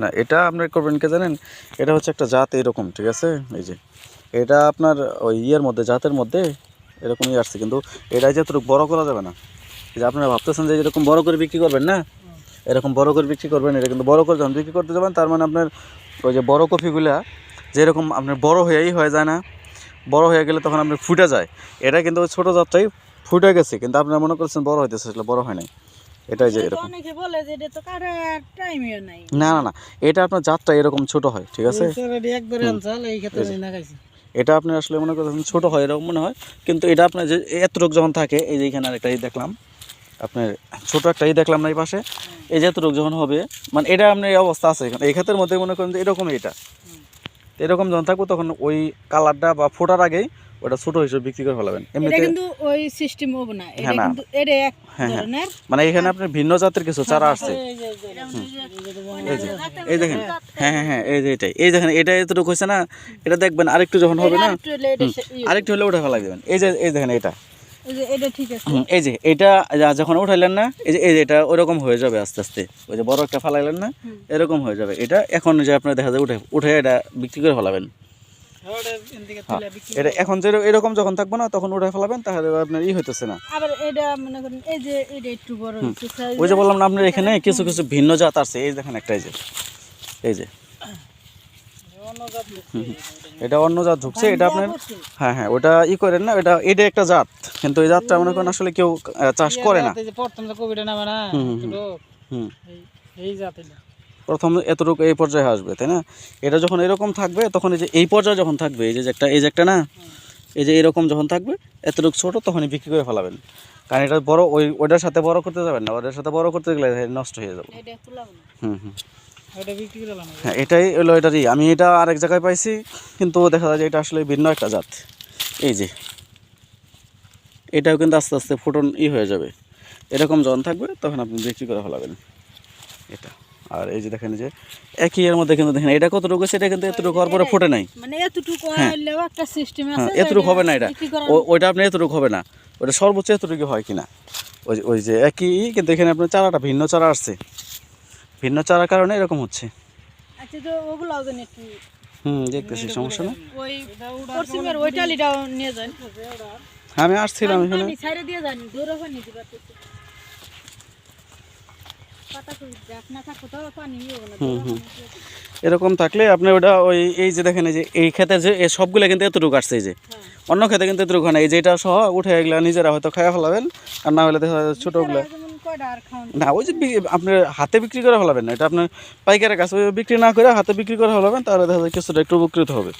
না, এটা আপনার করবেন কে জানেন? এটা হচ্ছে একটা জাত এরকম, ঠিক আছে? এই যে, এটা আপনার ওই ইয়ের মধ্যে, জাতের মধ্যে এরকম ইয়ে আসছে, কিন্তু এটা যতটুকু বড় করা যাবে না। যে আপনারা ভাবতেছেন যে এরকম বড় করে বিক্রি করবেন না? এরকম বড় করে বিক্রি করবেন, এটা কিন্তু বড় করে যখন বিক্রি করতে যাবেন, তার মানে আপনার ওই যে বড় কফিগুলা যেরকম আপনার বড় হয়েই হয়ে যায় না, বড় হয়ে গেলে তখন আপনার ফুটে যায়। এটা কিন্তু ওই ছোটো জাতটাই ফুটে গেছে, কিন্তু আপনারা মনে করছেন বড় হইতেছে, আসলে বড় হয় নাই। এটাই যে এরকম। অনেকে বলে যে এটা তো কাটার টাইমও নাই। না না না এটা আপনার জাতটা এরকম ছোট হয় ঠিক আছে? একবারে আনছাল এই ক্ষেত্রে না খাইছি এটা আপনি আসলে মনে করছেন ছোট হয় এরকম মনে হয়। কিন্তু এটা আপনার যে এতটুক যখন থাকে এই যে এখানে আরেকটা ই দেখলাম আপনার ছোট একটা ই দেখলাম না এই পাশে? এই যে এতটুক যখন হবে মানে এটা আপনার এই অবস্থা আছে এখানে। এই ক্ষেত্রের মধ্যে মনে করেন যে এরকমই এটা। এরকম যখন থাকব তখন ওই কালারটা বা ফোটার আগেই ওটা ছোট হিসেবে বিক্রি করে ফেলাবেন। এমনিতে কিন্তু ওই সিস্টেম হবে না এটা হ্যাঁ, কিন্তু এটা এক হ্যাঁ, হ্যাঁ। ধরনের। মানে এখানে আপনার ভিন্ন জাতের কিছু চারা আসছে। এই দেখেন। হ্যাঁ হ্যাঁ হ্যাঁ এই যে এটাই। এই দেখেন এটা এতটুকু হয়েছে না এটা দেখবেন আরেকটু যখন হবে না আরেকটু হলে ইয়ে, হলে উঠে ফেলা দেবেন। এই যে এই দেখেন এটা। এই যে এটা যখন উঠাইলেন না এই যে এই যে এটা ওরকম হয়ে যাবে আস্তে আস্তে। ওই যে বড় একটা ফালাইলেন না এরকম হয়ে যাবে। এটা এখন যে আপনার দেখা যায় উঠে উঠে এটা বিক্রি করে ফেলাবেন। এটা এখন যে এরকম যখন থাকবে না তখন উঠে ফেলাবেন তাহলে আপনার ই হইতেছে না। আবার এটা মনে করেন এই যে এটা একটু বড় ওই যে বললাম না আপনার এখানে কিছু কিছু ভিন্ন জাত আছে এই দেখেন একটা এই যে এই যে। অন্য এটা অন্য জাত ঢুকছে এটা আপনার হ্যাঁ হ্যাঁ ওটা ই করেন না এটা এটা একটা জাত কিন্তু এই জাতটা মনে করেন আসলে কেউ চাষ করে না। প্রথম নামে না হুম, হুম, এই- জাত প্রথম এতটুকু এই পর্যায়ে আসবে তাই না? এটা যখন এরকম থাকবে তখন এই যে এই পর্যায়ে যখন থাকবে এই যে একটা এই যে একটা না এই যে এরকম যখন থাকবে এতটুকু ছোট তখনই বিক্রি করে ফেলাবেন। কারণ এটা বড় ওই ওইটার সাথে বড় করতে যাবেন না ওটার সাথে বড় করতে গেলে নষ্ট হয়ে যাবে। এটা তুলাবো না। হুম হুম। হ্যাঁ এটাই হলো এটারই আমি এটা আরেক জায়গায় পাইছি কিন্তু দেখা যায় যে এটা আসলে ভিন্ন একটা জাত। এই যে এটাও কিন্তু আস্তে আস্তে ফুটন ই হয়ে যাবে। এরকম যখন থাকবে তখন আপনি বিক্রি করে ফেলাবেন। এটা। আর এই যে দেখেন যে একই এর মধ্যে কিন্তু দেখেন এটা কতটুকু সেটা কিন্তু এতটুকু হওয়ার পরে ফোটে নাই। মানে এতটুকু হ্যাঁ। একটা সিস্টেম আছে হ্যাঁ এতটুকু হবে না এটা। ও- ওইটা আপনি এতটুকু হবে না। ওটা সর্বোচ্চ এতটুকু হয় কিনা। ওই যে- ওই যে একই কিন্তু এখানে আপনার চারাটা ভিন্ন চারা আসছে। ভিন্ন চারার কারণে এরকম হচ্ছে। আচ্ছা তো ওগুলো একটু হুম দেখতেছি সমস্যা না ওই পশ্চিমের ওই টালিটাও নিয়ে যান। আমি আসছিলাম এখানে। দিয়ে যান এরকম থাকলে আপনি ওটা ওই এই যে দেখেন এই যে এই ক্ষেতে যে এই সবগুলো কিন্তু এতটুকু আসছে এই যে। হ্যাঁ। অন্য ক্ষেতে কিন্তু এতটুকু হয় না। এই যে এটা সহ উঠে এগুলা নিজেরা হয়তো খাওয়া ফেলাবেন আর না হলে দেখা যায় ছোটোগুলো না ওই যে আপনার হাতে বিক্রি করে ফেলাবেন না। এটা আপনার পাইকারের কাছে বিক্রি না করে হাতে বিক্রি করে ফেলাবেন তাহলে দেখা যায় কিছুটা একটু উপকৃত হবে।